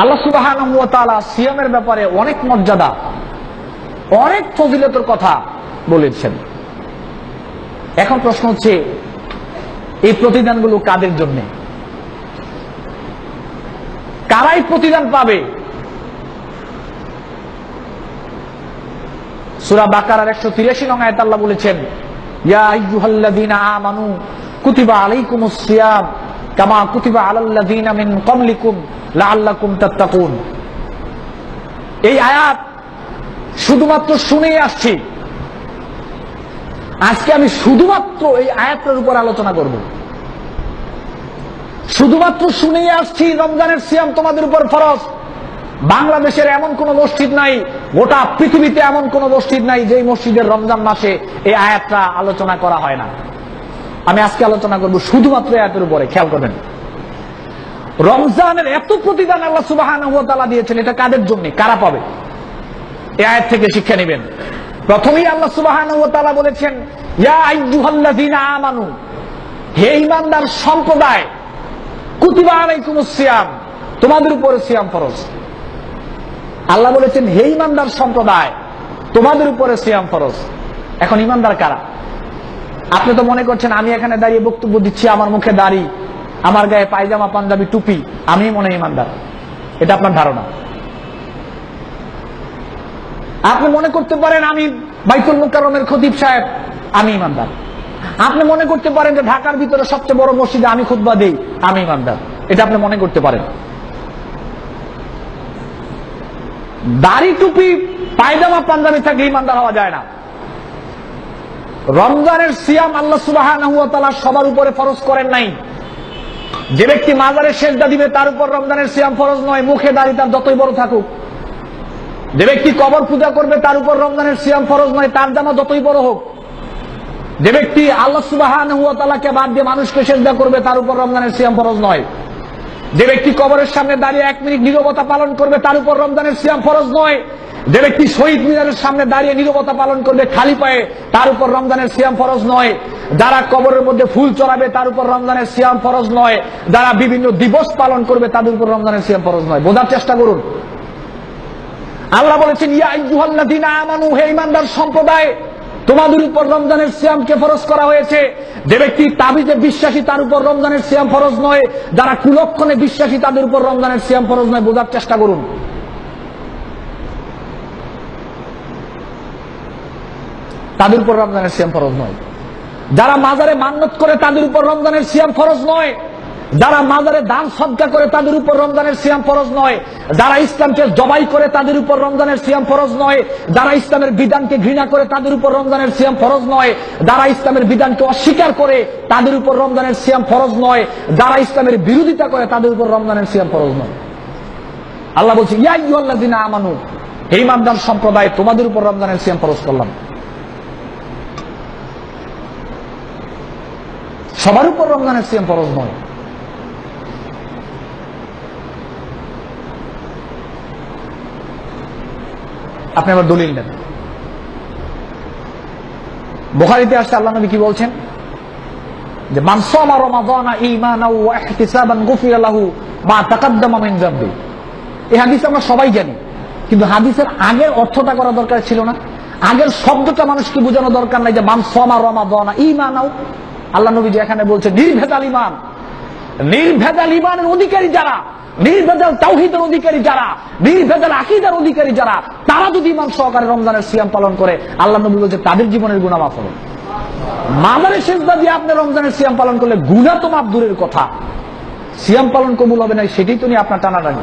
আল্লাহ সুবাহ সিয়ামের ব্যাপারে অনেক মর্যাদা, অনেক ফজিলতের কথা বলেছেন। এখন প্রশ্ন হচ্ছে, এই প্রতিদানগুলো কাদের জন্য? কারাই প্রতিদান পাবে? সুরা বাকারার একশো তিরাশি নং আয়াত আল্লাহ বলেছেন আমানু কুতিবা আলাইকুমুস সিয়াম কামা কুতিবা আলাল্লাযীনা মিন ক্বাবলিকুম এই আয়াত শুধুমাত্র শুনেই আসছি। আজকে আমি শুধুমাত্র এই আয়াতের উপর আলোচনা করব। শুধুমাত্র শুনেই আসছি, রমজানের সিয়াম তোমাদের উপর ফরজ। বাংলাদেশের এমন কোন মসজিদ নাই, গোটা পৃথিবীতে এমন কোন মসজিদ নাই যে মসজিদের রমজান মাসে এই আয়াতটা আলোচনা করা হয় না। আমি আজকে আলোচনা করব শুধুমাত্র আয়াতের উপরে, খেয়াল করবেন। রমজানের এত প্রতিদান আল্লাহ সুবাহ দিয়েছেন, এটা কাদের জন্য? কারা পাবে? এই আয়াত থেকে শিক্ষা নেবেন। প্রথমেই আল্লাহ সুবাহ বলেছেন হে ঈমানদার সম্প্রদায়, কুতিবা আলাইকুমুস সিয়াম, তোমাদের উপরে সিয়াম ফরজ। আল্লাহ বলেছেন, হে ইমানদার সম্প্রদায়, তোমাদের উপরে সিয়াম ফরজ। এখন ইমানদার কারা? আপনি তো মনে করছেন, আমি এখানে দাঁড়িয়ে বক্তব্য দিচ্ছি, আমার মুখে দাড়ি। আমার গায়ে পায়জামা, পাঞ্জাবি, টুপি, আমি মনে ইমানদার। এটা আপনার ধারণা। আপনি মনে করতে পারেন আমি বাইতুল মুকাররমের খতিব সাহেব, আমি ইমানদার। আপনি মনে করতে পারেন যে ঢাকার ভিতরে সবচেয়ে বড় মসজিদে আমি খুতবা দেই, আমি ইমানদার। এটা আপনি মনে করতে পারেন। দাড়ি, টুপি, পায়জামা, পাঞ্জাবি থাকলে ইমানদার হওয়া যায় না। রমজানের সিয়াম আল্লাহ সুবাহ সবার উপরে ফরজ করেন নাই। যে ব্যক্তি মাজারে শেষদা দিবে, তার উপর রমজানের সিয়াম ফরজ নয়, মুখে দাড়ি তার যতই বড় থাকুক। যে ব্যক্তি কবর পূজা করবে, তার উপর রমজানের সিয়াম ফরজ নয়, তার জামা যতই বড় হোক। যে ব্যক্তি আল্লাহ সুবাহ বাদ দিয়ে মানুষকে সেজদা করবে, তার উপর রমজানের সিয়াম ফরজ নয়। যে ব্যক্তি কবরের সামনে দাঁড়িয়ে এক মিনিট নিরবতা পালন করবে, তার উপর রমজানের সিয়াম ফরজ নয়। যে ব্যক্তি শহীদ মিনারের সামনে দাঁড়িয়ে নিরবতা পালন করবে, খালি পায়ে, তার উপর রমজানের সিয়াম ফরজ নয়। যারা কবরের মধ্যে ফুল চড়াবে, তার উপর রমজানের সিয়াম ফরজ নয়। যারা বিভিন্ন দিবস পালন করবে, তাদের উপর রমজানের সিয়াম ফরজ নয়। বোঝার চেষ্টা করুন। আল্লাহ বলেছেন, ইয়া আমানু, হে ঈমানদার সম্প্রদায়, তোমাদের উপর রমজানের সিয়ামকে ফরজ করা হয়েছে? যে ব্যক্তি তাবিজে বিশ্বাসী, তার উপর রমজানের সিয়াম ফরজ নয়। যারা কুলক্ষণে বিশ্বাসী, তাদের উপর রমজানের সিয়াম ফরজ নয়। বোঝার চেষ্টা করুন। তাদের উপর রমজানের সিয়াম ফরজ নয়। যারা মাজারে মান্নত করে তাদের উপর রমজানের সিয়াম ফরজ নয়। যারা মাজারে দান সদকা করে তাদের উপর রমজানের সিয়াম ফরজ নয়। যারা ইসলামকে জবাই করে তাদের উপর রমজানের সিয়াম ফরজ নয়। যারা ইসলামের বিধানকে ঘৃণা করে তাদের উপর রমজানের সিয়াম ফরজ নয়। যারা ইসলামের বিধানকে অস্বীকার করে তাদের উপর রমজানের সিয়াম ফরজ নয়। যারা ইসলামের বিরোধিতা করে তাদের উপর রমজানের সিয়াম ফরজ নয়। আল্লাহ বলছে, ইয়া ইয়ুহাল্লাযীনা আমানু। হে ইমানদার সম্প্রদায়, তোমাদের উপর রমজানের সিয়াম ফরজ করলাম। সবার উপর রমজানের সিয়াম ফরজ নয়। আপনি আবার দলিল নেন বোখারিতে আসছে আল্লাহ নবী কি বলছেন? যে মানসামা রমাদানা ওয়া ইহতিসাবান গুফিরা লাহু মা তাকাদ্দামা মিন যামবি। এই হাদিস আমরা সবাই জানি, কিন্তু হাদিসের আগের অর্থটা করা দরকার ছিল না। আগের শব্দটা মানুষকে বোঝানো দরকার নাই যে মানসামা রমাদানা ঈমানাও আল্লাহ নবী এখানে বলছে নির্ভেদাল ইমান নির্ভেদাল ইমানের অধিকারী যারা নির্ভেদাল তাওহিদের অধিকারী যারা নির্ভেদাল আকিদার অধিকারী যারা, তারা যদি ইমান সহকারে রমজানের সিয়াম পালন করে, আল্লাহ নবী বলছে, তাদের জীবনের গুণা মাফ হবে। মাদারে শেষদা দিয়ে আপনি রমজানের সিয়াম পালন করলে গুণা তো মাপ দূরের কথা। সিয়াম পালন কবুল হবে না, সেটাই তো নিয়ে আপনার টানাটানি।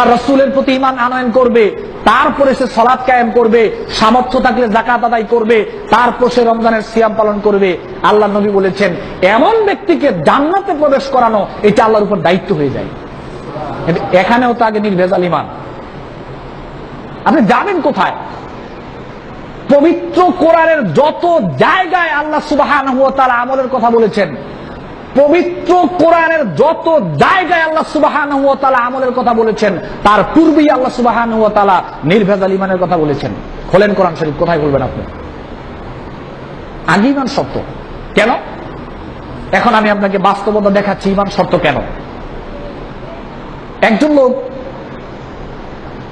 তার রাসূলের প্রতি ঈমান আনয়ন করবে, তারপরে সে সালাত কায়েম করবে, সামর্থ্য থাকলে জাকাত আদায় করবে, তারপর সে রমজানের সিয়াম পালন করবে। আল্লাহ নবী বলেছেন, এমন ব্যক্তিকে জান্নাতে প্রবেশ করানো, এটা আল্লাহর উপর দায়িত্ব হয়ে যায়। এখানেও তো আগে নির্ভেজাল ইমান আপনি যাবেন কোথায়? পবিত্র কোরআনের যত জায়গায় আল্লাহ সুবাহ আমলের কথা বলেছেন পবিত্র কোরআনের যত জায়গায় আল্লাহ সুবাহ আমলের কথা বলেছেন, তার পূর্বেই আল্লাহ সুবাহ নির্ভেজাল ইমানের কথা বলেছেন। খোলেন কোরআন শরীফ, কোথায় বলবেন আপনি? আগে ইমান সত্য কেন? এখন আমি আপনাকে বাস্তবতা দেখাচ্ছি, ইমান সত্য কেন? একজন লোক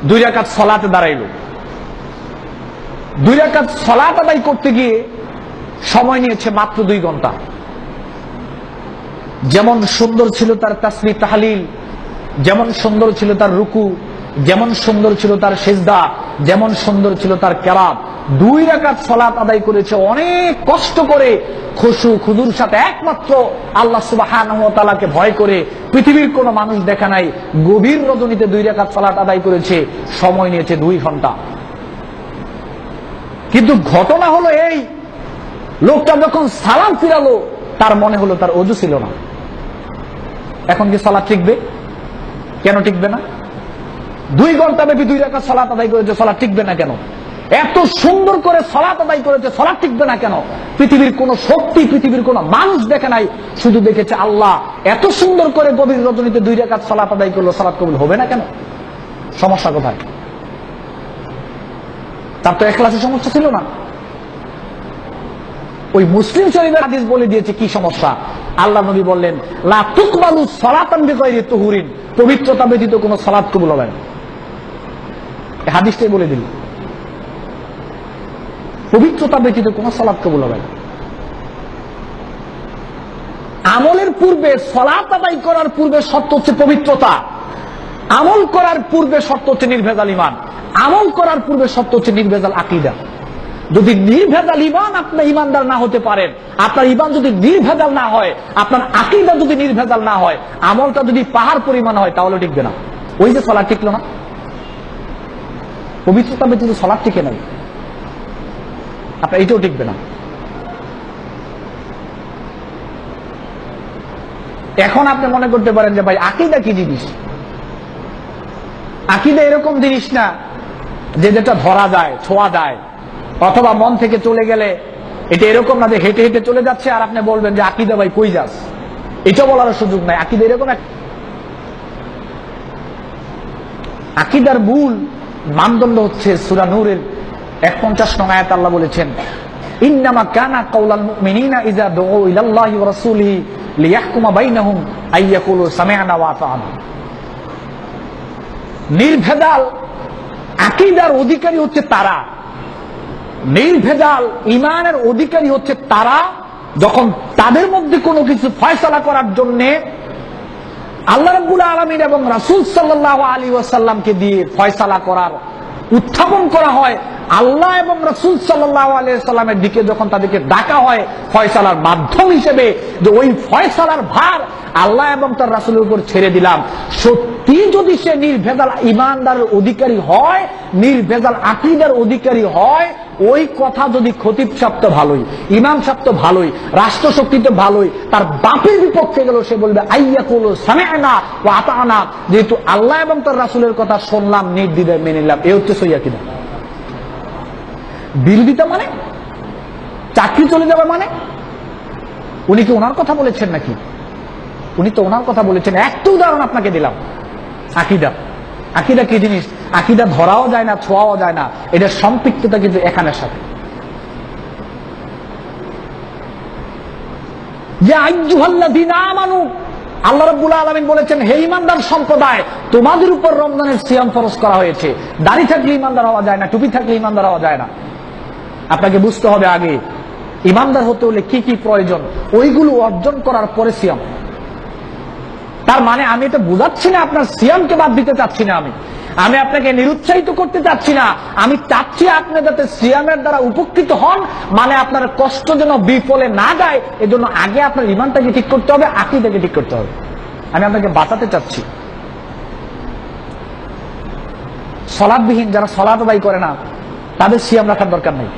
দুই রাকাত সলাতে দাঁড়াইল। দুই রাকাত সলাত আদায় করতে গিয়ে সময় নিয়েছে মাত্র দুই ঘণ্টা। যেমন সুন্দর ছিল তার তাসমি তাহলিল, যেমন সুন্দর ছিল তার রুকু, যেমন সুন্দর ছিল তার সেজদা, যেমন সুন্দর ছিল তার কেরাত। দুই রাকাত সলাত আদায় করেছে, অনেক কষ্ট করে খুশু খুদুর সাথে একমাত্র আল্লাহ সুবাহকে ভয় করে পৃথিবীর কোনো মানুষ দেখা নাই, গভীর রজনীতে দুই রাকাত সলাত আদায় করেছে, সময় নিয়েছে দুই ঘণ্টা। কিন্তু ঘটনা হলো এই, লোকটা যখন সালাম ফিরালো, তার মনে হলো তার অজু ছিল না। এখন কি সলাৎ টিকবে? কেন টিকবে না? দুই ঘণ্টা ব্যাপী দুই রাখা সলাৎ আদায় করেছে সলাৎ টিকবে না কেন? এত সুন্দর করে সলাৎ আদায় করেছে সলাৎ টিকবে না কেন? পৃথিবীর কোন শক্তি, পৃথিবীর কোন মানুষ দেখে নাই, শুধু দেখেছে আল্লাহ। এত সুন্দর করে গভীর রজনীতে দুই রেখাত সলাৎ আদায় করল সলাৎ কবুল হবে না কেন? সমস্যা কোথায়? তার তো একলাসে সমস্যা ছিল না। ওই মুসলিম শরীফের হাদিস বলে দিয়েছে, কি সমস্যা? আল্লাহ নবী বললেন, লা তুকবালু সলাতান বিগয়রি তুহুরিন। পবিত্রতা ব্যতীত কোনো সালাত কবুল হবে না। হাদিসটাই বলে দিল। পবিত্রতা ব্যতীত কোনো সালাত কবুল হবে না। আমলের পূর্বে সলাত আদায় করার পূর্বে শর্ত হচ্ছে পবিত্রতা। আমল করার পূর্বে শর্ত হচ্ছে নির্ভেজাল ইমান আমল করার পূর্বে শর্ত হচ্ছে নির্ভেজাল আকিদা। যদি নির্ভেজাল ইমান আপনার ইমানদার না হতে পারেন, আপনার ইমান যদি নির্ভেজাল না হয়, আপনার আকিদা যদি নির্ভেজাল না হয়, আমলটা যদি পাহাড় পরিমাণ হয়, তাহলে টিকবে না। ওই যে সলার টিকলো না? পবিত্রতা ব্যতীত সলার টিকে নাই। আপনার এটাও টিকবে না। এখন আপনি মনে করতে পারেন যে, ভাই, আকিদা কি জিনিস? আকিদা এরকম জিনিস না যে, যেটা ধরা যায়, ছোঁয়া যায়। অথবা মন থেকে চলে গেলে এটা এরকম না যে হেঁটে হেঁটে চলে যাচ্ছে আর আপনি বলবেন যে আকিদা ভাই কই যাস? এটা বলার সুযোগ নাই। আকিদা এরকম এক আকিদার মূল মানদণ্ড হচ্ছে সুরা নূরের এক পঞ্চাশ নং আয়াত আল্লাহ বলেছেন, ইন্নামা কানা কাউলাল মুমিনিনা ইযা দুউ ইলাল্লাহি রাসূলিহি লিয়াহকুমা বাইনাহুম আইয়াকুলু সামি'না ওয়া আতা'না নির্ভেদাল আকিদার অধিকারী হচ্ছে তারা। নির্ভেজাল ইমানের অধিকারী হচ্ছে তারা যখন তাদের মধ্যে কোনো কিছু ফয়সলা করার জন্য আল্লাহ রব্বুল আলমিন এবং রাসুল সাল্লাহ আলী ওয়াসাল্লামকে দিয়ে ফয়সলা করার, উত্থাপন করা হয় আল্লাহ এবং রসুল আলিয়াল্লামের দিকে যখন তাদেরকে ডাকা হয় ফয়সালার মাধ্যম হিসেবে, যে ওই ফয়সালার ভার আল্লাহ এবং তার রাসুলের উপর ছেড়ে দিলাম। সত্যি যদি সে নির্ভেজাল ইমানদারের অধিকারী হয়, নির্ভেজাল আকিদার অধিকারী হয়, ওই কথা যদি খতিব সাপ্ত ভালোই, ইমাম সাপ্ত ভালোই, রাষ্ট্রশক্তি তো ভালোই, তার বাপের বিপক্ষে গেল সে বলবে আইয়া করল সামেনা ও আতানা। যেহেতু আল্লাহ এবং তার রাসুলের কথা শুনলাম নির্দিদায় মেনে নিলাম। এ হচ্ছে সইয়া কিনা বিরোধিতা মানে? চাকরি চলে যাবে মানে? উনি কি ওনার কথা বলেছেন নাকি? উনি তো ওনার কথা বলেছেন। একটা উদাহরণ আপনাকে দিলাম। আকিদা। আকিদা কি জিনিস? আকিদা ধরাও যায় না, ছোঁয়াও যায় না। এটা সম্পৃক্ততা কিন্তু এখানের সাথে। যে আমানু। আল্লাহ রাব্বুল আলামিন বলেছেন, হে ইমানদার সম্প্রদায়, তোমাদের উপর রমজানের সিয়াম ফরজ করা হয়েছে। দাড়ি থাকলে ইমানদার হওয়া যায় না, টুপি থাকলে ইমানদার হওয়া যায় না। আপনাকে বুঝতে হবে আগে। ইমানদার হতে হলে কি কি প্রয়োজন? ওইগুলো অর্জন করার পরে সিয়াম। তার মানে আমি এটা বুঝাচ্ছি না, আপনার সিয়ামকে বাদ দিতে চাচ্ছি না আমি। আমি আপনাকে নিরুৎসাহিত করতে চাচ্ছি না। আমি চাচ্ছি আপনি যাতে সিয়ামের দ্বারা উপকৃত হন মানে আপনার কষ্ট যেন বিফলে না যায়, এজন্য আগে আপনার ইমানটাকে ঠিক করতে হবে, আকিদাকে ঠিক করতে হবে। আমি আপনাকে বাঁচাতে চাচ্ছি। সলাদবিহীন যারা সলাদ আদায় করে না, তাদের সিয়াম রাখার দরকার নেই।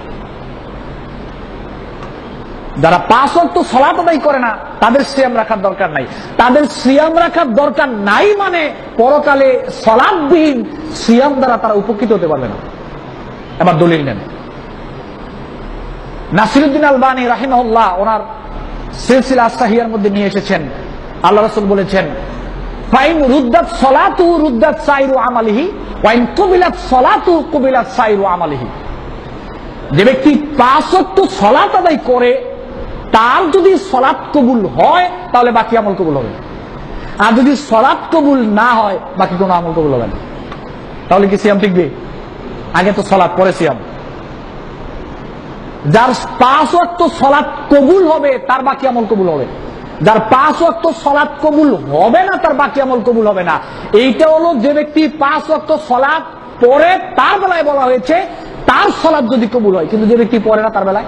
যারা পাঁচ অক্ট সলাত করে না, তাদের সিয়াম রাখার দরকার নাই। তাদের সিয়াম রাখার দরকার নাই মানে পরকালে সলাদবিহীন সিয়াম দ্বারা তারা উপকৃত হতে পারবে না। এবার দলিল নেন। নাসিরুদ্দিন আলবানী রাহিমহল্লাহ ওনার সিলসিলা সাহিয়ার মধ্যে নিয়ে এসেছেন। আল্লাহ রসুল বলেছেন, ফাইন রুদ্দাত সলাতু রুদ্দাত সাইরু আমালিহি ওয়াইন কবিলাত সলাতু কবিলাত সাইরু আমালিহি। যে ব্যক্তি পাঁচ ওয়াক্ত সলাত আদায় করে তার যদি সলাৎ কবুল হয়, তাহলে বাকি আমল কবুল হবে। আর যদি সলাৎ কবুল না হয়, বাকি কোনো আমল কবুল হবে না। তাহলে কি সিয়াম টিকবে? আগে তো সলাৎ পরে সিয়াম। যার পাঁচ ওয়াক্ত সলাৎ কবুল হবে, তার বাকি আমল কবুল হবে। যার পাঁচ ওয়াক্ত সলাৎ কবুল হবে না, তার বাকি আমল কবুল হবে না। এইটা হলো যে ব্যক্তি পাঁচ ওয়াক্ত সলাৎ পরে তার বেলায় বলা হয়েছে, তার সলাৎ যদি কবুল হয়, কিন্তু যে ব্যক্তি পরে না, তার বেলায়?